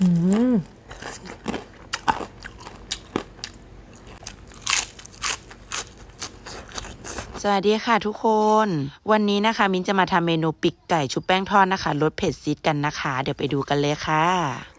อื สวัสดีค่ะทุกคน วันนี้นะคะ มิ้นจะมาทำเมนูปิกไก่ชุบแป้งทอดนะคะรสเผ็ดซีดกันนะคะ เดี๋ยวไปดูกันเลยค่ะ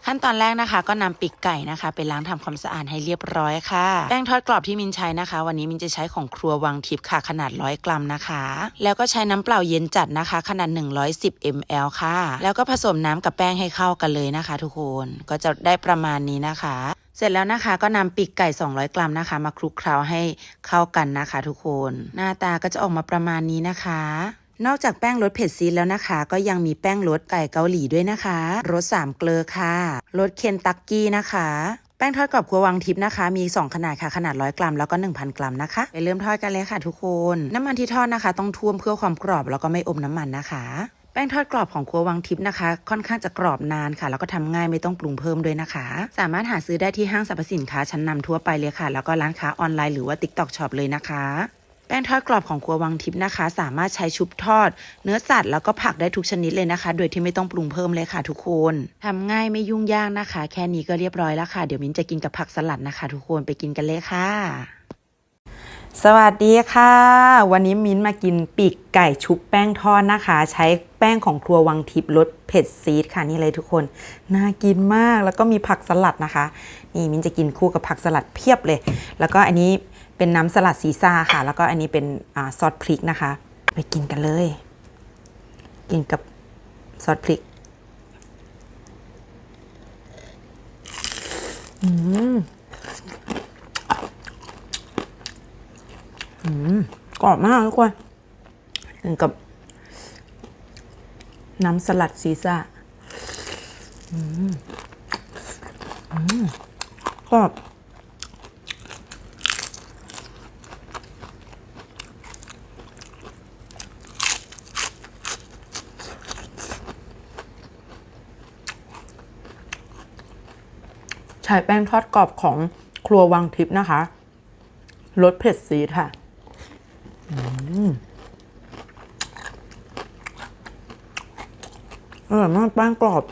ขั้นตอนแรกนะคะ ก็นำปิกไก่นะคะ ไปล้างทำความสะอาดให้เรียบร้อยค่ะ แป้งทอดกรอบที่มินใช้นะคะ วันนี้มินจะใช้ของครัววังทิพย์ค่ะ ขนาด100กรัมนะคะ แล้วก็ใช้น้ำเปล่าเย็นจัดนะคะ ขนาด 110 ml ค่ะ แล้วก็ผสมน้ำกับแป้งให้เข้ากันเลยนะคะ ทุกคนก็จะได้ประมาณนี้นะคะ สร็จแล้วนะคะก็นำปีกไก่ 200 กรัมนะคะ มาคลุกเคล้าให้เข้ากันนะคะ ทุกคน หน้าตาก็จะออกมาประมาณนี้นะคะ นอกจากแป้งรสเผ็ดซีดแล้วนะคะ ก็ยังมีแป้งรสไก่เกาหลีด้วยนะคะรสสามเกลือค่ะรสเคนตักกี้นะคะแป้งทอดกรอบครัววังทิพย์นะคะ มี 2 ขนาดค่ะ ขนาด 100 กรัม แล้วก็ 1,000 กรัมนะคะไปเริ่มทอดกันเลยค่ะทุกคน น้ำมันที่ทอดนะคะ ต้องท่วมเพื่อความกรอบแล้วก็ไม่อมน้ำมันนะคะ แป้งทอดกรอบของครัววังทิพย์นะคะ ค่อนข้างจะกรอบนานค่ะ แล้วก็ทำง่ายไม่ต้องปรุงเพิ่มด้วยนะคะ สามารถหาซื้อได้ที่ห้างสรรพสินค้าชั้นนำทั่วไปเลยค่ะ แล้วก็ร้านค้าออนไลน์หรือว่า TikTok Shop เลยนะคะ แป้งทอดกรอบของครัววังทิพย์นะคะ สามารถใช้ชุบทอด เนื้อสัตว์แล้วก็ผักได้ทุกชนิดเลยนะคะ โดยที่ไม่ต้องปรุงเพิ่มเลยค่ะ ทุกคนทำง่ายไม่ยุ่งยากนะคะ แค่นี้ก็เรียบร้อยแล้วค่ะเดี๋ยวมิ้นจะกินกับผักสลัดนะคะ ทุกคนไปกินกันเลยค่ะสวัสดีค่ะ วันนี้มิ้นมากินปีกไก่ชุบแป้งทอดนะคะ ใช้ แป้งของครัววังทิพย์รสเผ็ดซีดค่ะนี่เลยทุกคน น่ากินมากแล้วก็มีผักสลัดนะคะ นี่มินจะกินคู่กับผักสลัดเพียบเลย แล้วก็อันนี้เป็นน้ำสลัดซีซ่าค่ะ แล้วก็อันนี้เป็นอซอสพริกนะคะ ไปกินกันเลย กินกับซอสพริกอืมกรอบมากทุกคนกับ น้ำสลัดซีซ่ากรอบใช้แป้งทอดกรอบของครัววังทิพย์นะคะ รสเผ็ดซีดค่ะ อร่อยมากแป้งกรอบ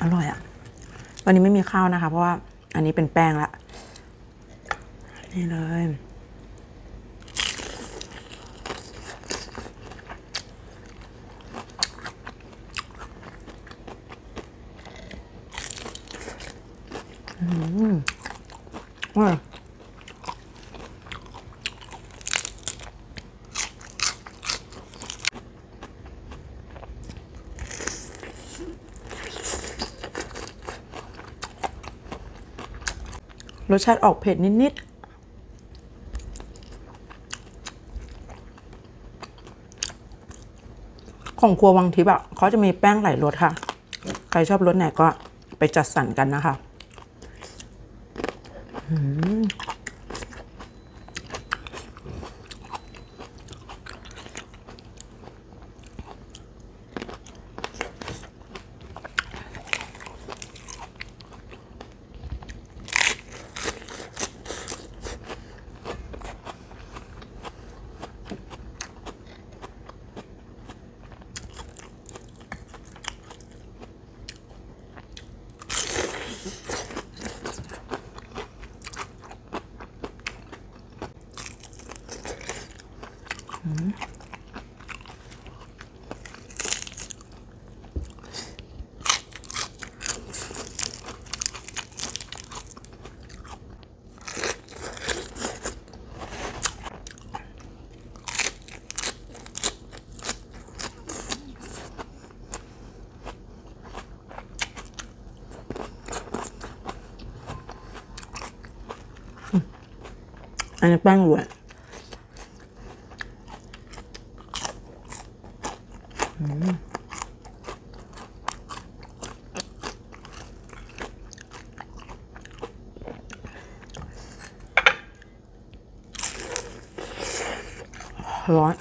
อร่อยอะ่ะ วันนี้ไม่มีข้าวนะคะ เพราะว่าอันนี้เป็นแป้งละนี่เลยอืมอร่อย รสชาติออกเผ็ดนิดๆของครัววังทิพย์อะเขาจะมีแป้งหลายรสค่ะ ใครชอบรสไหนก็ไปจัดสรรกันนะคะ อืม อันนี้แป้งรวยอืมร้อน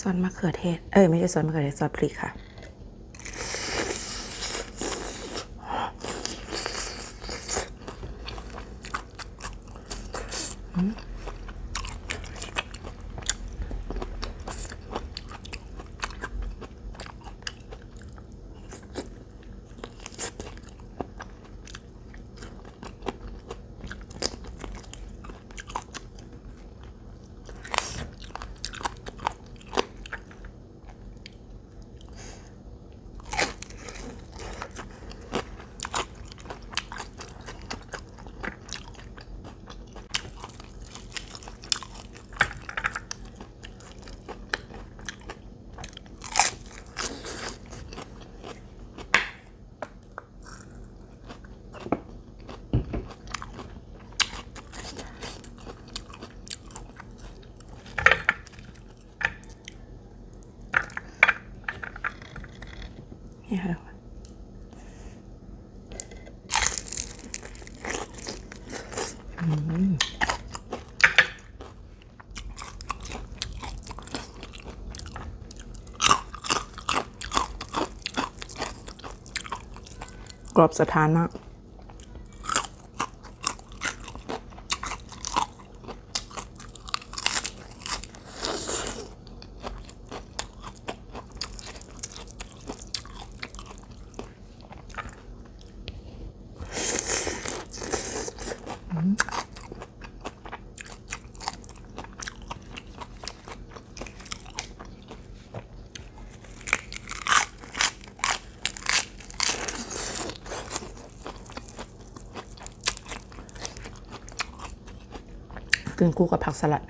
ซอสมะเขือเทศ เอ้ยไม่ใช่ซอสมะเขือเทศซอสพริกค่ะอืม กรอบสะท้านมาก กินคู่กับผักสลัด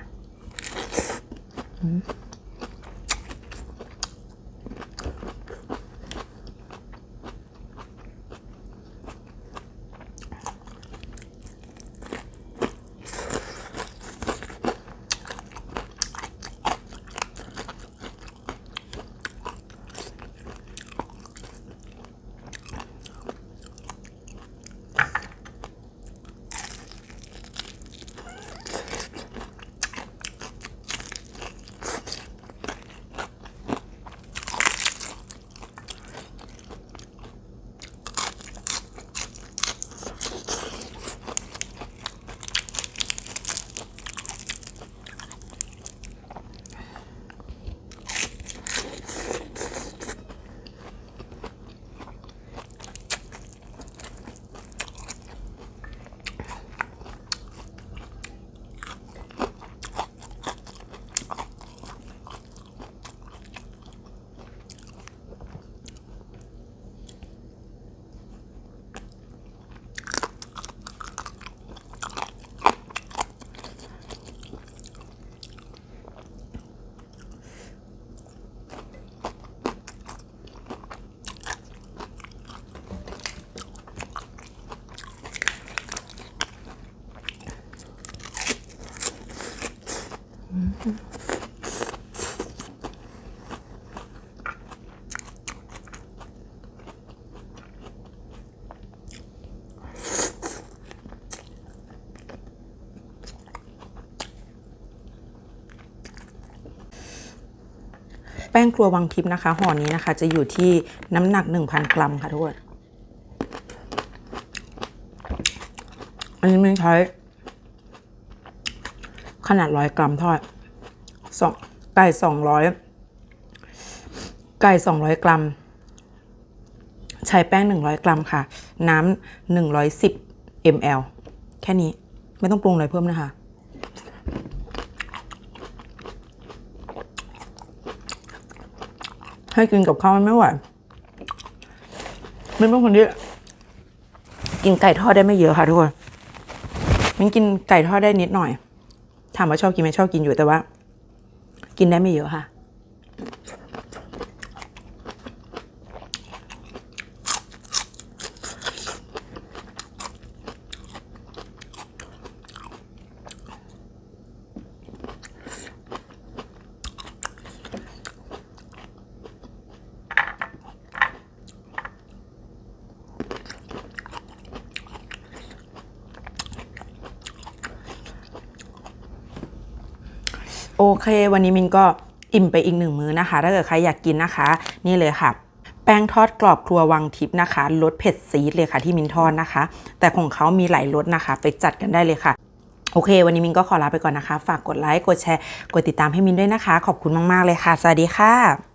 แป้งครัววังทิพย์นะคะห่อนี้นะคะ จะอยู่ที่น้ำหนัก 1,000 กรัมค่ะทุกคนอันนี้ไม่ใช้ ขนาดร้อยกรัมทอดสองไก่สองร้อยไก่สองร้อยกรัม ใช้แป้งหนึ่งร้อยกรัมค่ะ น้ำหนึ่งร้อยสิบ ml แค่นี้ไม่ต้องปรุงอะไรเพิ่มนะคะ ให้กินกับข้าวไม่ไหวไม่เป็นคนที่กินไก่ทอดได้ไม่เยอะค่ะทุกคนมันกินไก่ทอดได้นิดหน่อยถามว่าชอบกินไหมชอบกินอยู่แต่ว่า กินได้ไม่เยอะค่ะ โอเค วันนี้มินก็อิ่มไปอีกหนึ่งมื้อนะคะ ถ้าเกิดใครอยากกินนะคะ นี่เลยค่ะ แป้งทอดกรอบครัววังทิพย์นะคะรสเผ็ดซีดเลยค่ะที่มินทอดนะคะ แต่ของเขามีหลายรสนะคะ ไปจัดกันได้เลยค่ะ โอเค วันนี้มินก็ขอลาไปก่อนนะคะ ฝากกดไลค์ กดแชร์ กดติดตามให้มินด้วยนะคะ ขอบคุณมาก ๆ เลยค่ะ สวัสดีค่ะ